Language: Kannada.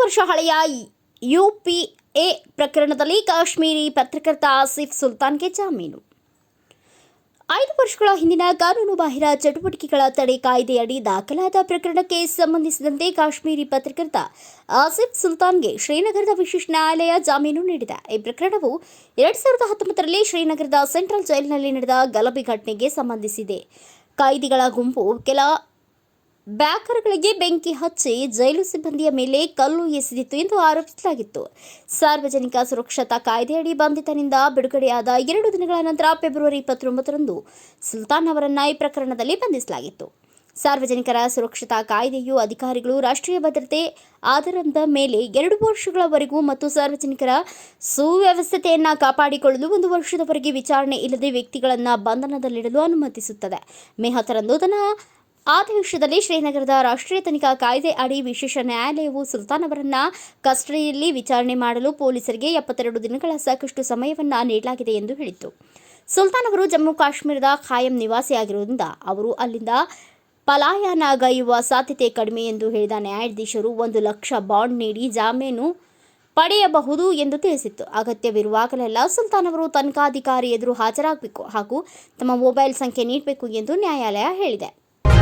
ವರ್ಷ ಹಳೆಯ ಯು ಪಿ ಎ ಪ್ರಕರಣದಲ್ಲಿ ಕಾಶ್ಮೀರಿ ಪತ್ರಕರ್ತ ಆಸಿಫ್ ಸುಲ್ತಾನ್ಗೆ ಜಾಮೀನು. ಐದು ವರ್ಷಗಳ ಹಿಂದಿನ ಕಾನೂನು ಬಾಹಿರ ಚಟುವಟಿಕೆಗಳ ತಡೆ ಕಾಯ್ದೆಯಡಿ ದಾಖಲಾದ ಪ್ರಕರಣಕ್ಕೆ ಸಂಬಂಧಿಸಿದಂತೆ ಕಾಶ್ಮೀರಿ ಪತ್ರಕರ್ತ ಆಸಿಫ್ ಸುಲ್ತಾನ್ಗೆ ಶ್ರೀನಗರದ ವಿಶೇಷ ನ್ಯಾಯಾಲಯ ಜಾಮೀನು ನೀಡಿದೆ. ಈ ಪ್ರಕರಣವು ಎರಡ್ ಸಾವಿರದ ಹತ್ತೊಂಬತ್ತರಲ್ಲಿ ಶ್ರೀನಗರದ ಸೆಂಟ್ರಲ್ ಜೈಲಿನಲ್ಲಿ ನಡೆದ ಗಲಭೆ ಘಟನೆಗೆ ಸಂಬಂಧಿಸಿದೆ. ಕೈದಿಗಳ ಗುಂಪು ಕೆಲ ಬ್ಯಾಕರ್ಗಳಿಗೆ ಬೆಂಕಿ ಹಚ್ಚಿ ಜೈಲು ಸಿಬ್ಬಂದಿಯ ಮೇಲೆ ಕಲ್ಲು ಎಸೆದಿತ್ತು ಎಂದು ಆರೋಪಿಸಲಾಗಿತ್ತು. ಸಾರ್ವಜನಿಕ ಸುರಕ್ಷತಾ ಕಾಯ್ದೆಯಡಿ ಬಂಧಿತನಿಂದ ಬಿಡುಗಡೆಯಾದ ಎರಡು ದಿನಗಳ ನಂತರ ಫೆಬ್ರವರಿ ಇಪ್ಪತ್ತೊಂಬತ್ತರಂದು ಸುಲ್ತಾನ್ ಅವರನ್ನ ಈ ಪ್ರಕರಣದಲ್ಲಿ ಬಂಧಿಸಲಾಗಿತ್ತು. ಸಾರ್ವಜನಿಕರ ಸುರಕ್ಷತಾ ಕಾಯ್ದೆಯು ಅಧಿಕಾರಿಗಳು ರಾಷ್ಟ್ರೀಯ ಭದ್ರತೆ, ಆಧಾರದ ಮೇಲೆ ಎರಡು ವರ್ಷಗಳವರೆಗೂ ಮತ್ತು ಸಾರ್ವಜನಿಕರ ಸುವ್ಯವಸ್ಥತೆಯನ್ನು ಕಾಪಾಡಿಕೊಳ್ಳಲು ಒಂದು ವರ್ಷದವರೆಗೆ ವಿಚಾರಣೆ ಇಲ್ಲದೆ ವ್ಯಕ್ತಿಗಳನ್ನು ಬಂಧನದಲ್ಲಿಡಲು ಅನುಮತಿಸುತ್ತದೆ. ಮೇ ಹತ್ತರಂದು ತನ್ನ ಆದೇಶದಲ್ಲಿ ಶ್ರೀನಗರದ ರಾಷ್ಟ್ರೀಯ ತನಿಖಾ ಕಾಯ್ದೆ ಅಡಿ ವಿಶೇಷ ನ್ಯಾಯಾಲಯವು ಸುಲ್ತಾನ್ ಅವರನ್ನ ಕಸ್ಟಡಿಯಲ್ಲಿ ವಿಚಾರಣೆ ಮಾಡಲು ಪೊಲೀಸರಿಗೆ ಎಪ್ಪತ್ತೆರಡು ದಿನಗಳ ಸಾಕಷ್ಟು ಸಮಯವನ್ನ ನೀಡಲಾಗಿದೆ ಎಂದು ಹೇಳಿತ್ತು. ಸುಲ್ತಾನ್ ಅವರು ಜಮ್ಮು ಕಾಶ್ಮೀರದ ಖಾಯಂ ನಿವಾಸಿಯಾಗಿರುವುದರಿಂದ ಅವರು ಅಲ್ಲಿಂದ ಪಲಾಯನಗೈಯುವ ಸಾಧ್ಯತೆ ಕಡಿಮೆ ಎಂದು ಹೇಳಿದ ನ್ಯಾಯಾಧೀಶರು ಒಂದು ಲಕ್ಷ ಬಾಂಡ್ ನೀಡಿ ಜಾಮೀನು ಪಡೆಯಬಹುದು ಎಂದು ತಿಳಿಸಿತ್ತು. ಅಗತ್ಯವಿರುವಾಗಲೆಲ್ಲ ಸುಲ್ತಾನ್ ಅವರು ತನಿಖಾಧಿಕಾರಿ ಎದುರು ಹಾಜರಾಗಬೇಕು ಹಾಗೂ ತಮ್ಮ ಮೊಬೈಲ್ ಸಂಖ್ಯೆ ನೀಡಬೇಕು ಎಂದು ನ್ಯಾಯಾಲಯ ಹೇಳಿದೆ.